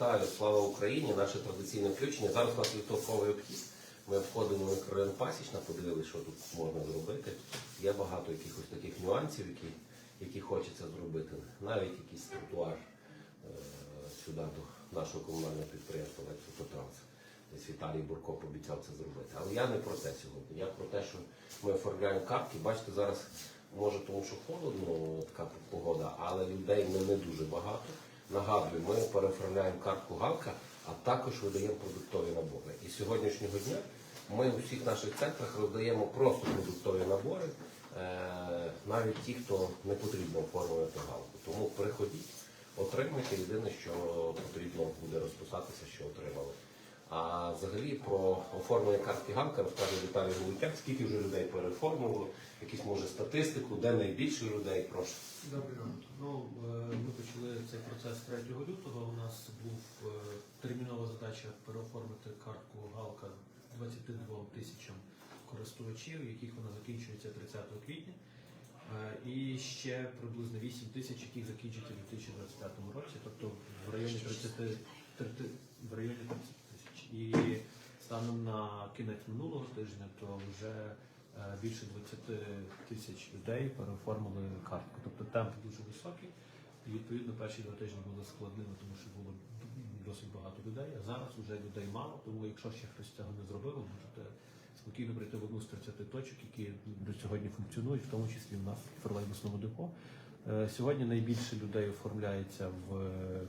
Вітаю, слава Україні! Наше традиційне включення. Зараз у нас вівторковий обхід. Ми обходимо мікрорайон Пасічна, подивилися, що тут можна зробити. Є багато якихось таких нюансів, які, які хочеться зробити. Навіть якийсь тротуар е, сюди до нашого комунального підприємства «Електротранс». Десь Віталій Бурко пообіцяв це зробити. Але я не про це сьогодні. Я про те, що ми оформляємо картки. Бачите, зараз може тому, що холодно, така погода, але людей не дуже багато. Нагадую, ми переоформляємо картку Галка, а також видаємо продуктові набори. І з сьогоднішнього дня ми у всіх наших центрах роздаємо просто продуктові набори, е, навіть ті, хто не потрібно оформлювати галку. Тому приходіть, отримайте. Єдине, що потрібно буде розписатися, що отримали. А взагалі про оформлення картки Галка розкаже Віталій Голутяк, скільки вже людей переоформило, якісь може статистику, де найбільше людей, прошу. Добрий ранок. Ну, е, ми почали цей процес 3 лютого. У нас був е, термінова задача переоформити картку Галка 22 тисячам користувачів, яких вона закінчується 30 квітня. Е, І ще приблизно 8 тисяч, яких закінчаться у 2025 році, тобто в районі 30, 30 в районі 30 тисяч. І станом на кінець минулого тижня, то вже е, більше 20 тисяч людей переоформили картку. Тобто темп дуже високий. І відповідно перші два тижні були складними, тому що було досить багато людей. А зараз вже людей мало. Тому якщо ще хтось цього не зробив, можете спокійно прийти в одну з 30 точок, які до сьогодні функціонують, в тому числі в нас в тролейбусному депо. Е, Сьогодні найбільше людей оформляється в е,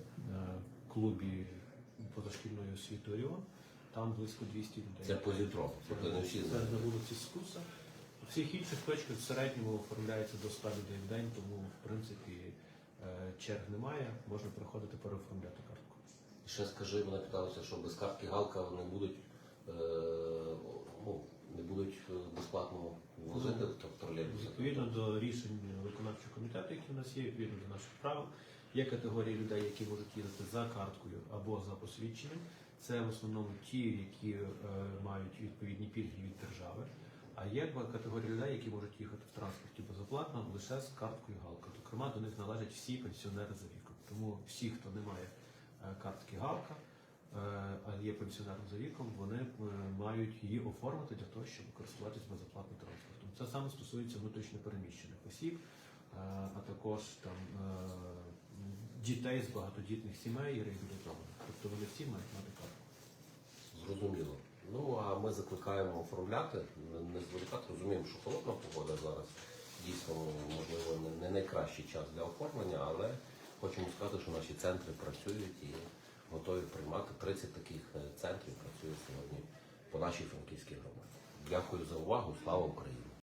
клубі позашкільної освіти Оріон. Там близько 200 людей. Це позитро, тобто не всі Це на вулиці Скуса. У всіх інших точках в середньому оформляється до 100 людей в день, тому в принципі е, черг немає, можна приходити переоформляти картку. І Ще скажи, мене питалося, що без картки Галка не будуть, е, ну, не будуть е, безплатно возити в тролейбуси. Відповідно до рішень виконавчого комітету, які в нас є, відповідно до наших правил, є категорії людей, які можуть їздити за карткою або за посвідченням. Це в основному ті, які е, мають відповідні пільги від держави. А є категорія людей, які можуть їхати в транспорті безоплатно лише з карткою Галка. Зокрема, до них належать всі пенсіонери за віком. Тому всі, хто не має е, картки Галка, а є пенсіонером за віком, вони е, мають її оформити для того, щоб користуватись безоплатним транспортом. Це саме стосується внутрішньопереміщених осіб, е, а також там е, дітей з багатодітних сімей і реабілітованих. Тобто вони всі мають мати картку. Зрозуміло. Ну а ми закликаємо оформляти, не- зволікати. Розуміємо, що холодна погода зараз дійсно можливо не найкращий час для оформлення, але хочемо сказати, що наші центри працюють і готові приймати 30 таких е, центрів працює сьогодні по нашій франківській громаді. Дякую за увагу. Слава Україні!